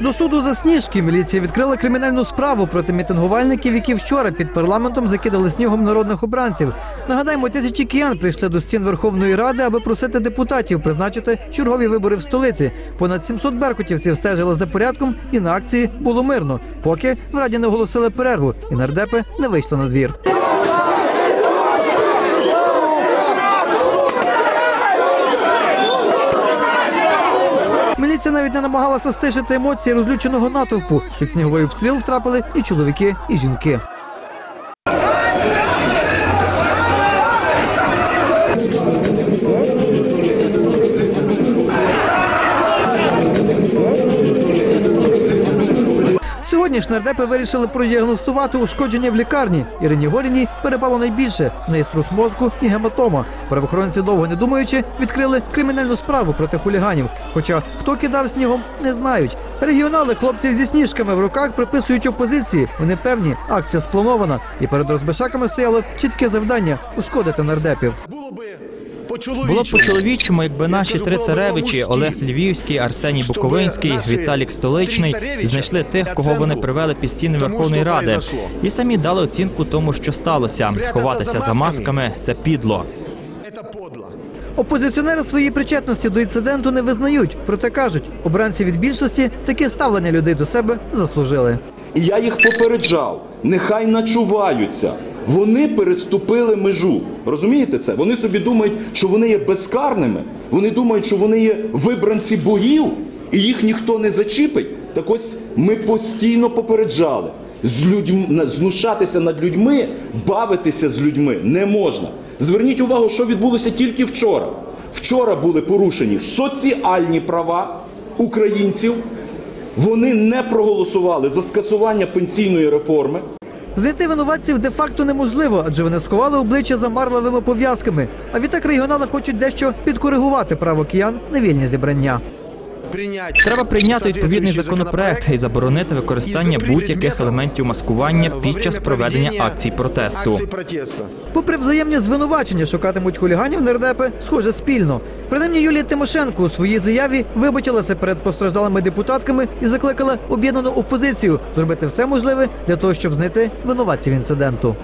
До суду за сніжки міліція відкрила кримінальну справу проти мітингувальників, які вчора під парламентом закидали снігом народних обранців. Нагадаємо, тисячі киян прийшли до стін Верховної Ради, аби просити депутатів призначити чергові вибори в столиці. Понад 700 беркутівців стежили за порядком, і на акції було мирно, поки в раді не оголосили перерву, і нардепи не вийшли на двір. Міліція навіть не намагалася стишити емоції розлюченого натовпу. Під сніговий обстріл втрапили і чоловіки, і жінки. Сьогодні ж нардепи вирішили продіагностувати ушкодження в лікарні. Ірині Горіній перепало найбільше в струс мозку і гематома. Правоохоронці довго не думаючи відкрили кримінальну справу проти хуліганів. Хоча хто кидав снігом, не знають. Регіонали хлопців зі сніжками в руках приписують опозиції. Вони певні, акція спланована, і перед розбишаками стояло чітке завдання ушкодити нардепів. Було б по-чоловічому, якби наші три царевичі. Олег Львівський, Арсеній Буковинський, Віталік Столичний знайшли тих, кого вони привели під стіни Верховної Ради, і самі дали оцінку тому, що сталося. Ховатися за масками. це підло. Опозиціонери своєї причетності до інциденту не визнають, проте кажуть, обранці від більшості таке ставлення людей до себе заслужили. І я їх попереджав, нехай начуваються. Вони переступили межу. Розумієте це? Вони собі думають, що вони є безкарними. Вони думають, що вони є вибранці богів, і їх ніхто не зачіпить. Так ось ми постійно попереджали. З людьми, знущатися над людьми, бавитися з людьми не можна. Зверніть увагу, що відбулося тільки вчора. Вчора були порушені соціальні права українців. Вони не проголосували за скасування пенсійної реформи. Знайти винуватців де-факто неможливо, адже вони сховали обличчя за марловими пов'язками. А відтак регіонали хочуть дещо підкоригувати право киян на вільні зібрання. Прийняти Треба прийняти відповідний законопроект і заборонити використання будь-яких елементів маскування під час проведення акцій протесту. Акцій протесту. Попри взаємні звинувачення, шукатимуть хуліганів нардепи, схоже, спільно. Принаймні Юлія Тимошенко у своїй заяві вибачилася перед постраждалими депутатками і закликала об'єднану опозицію зробити все можливе для того, щоб знайти винуватців інциденту.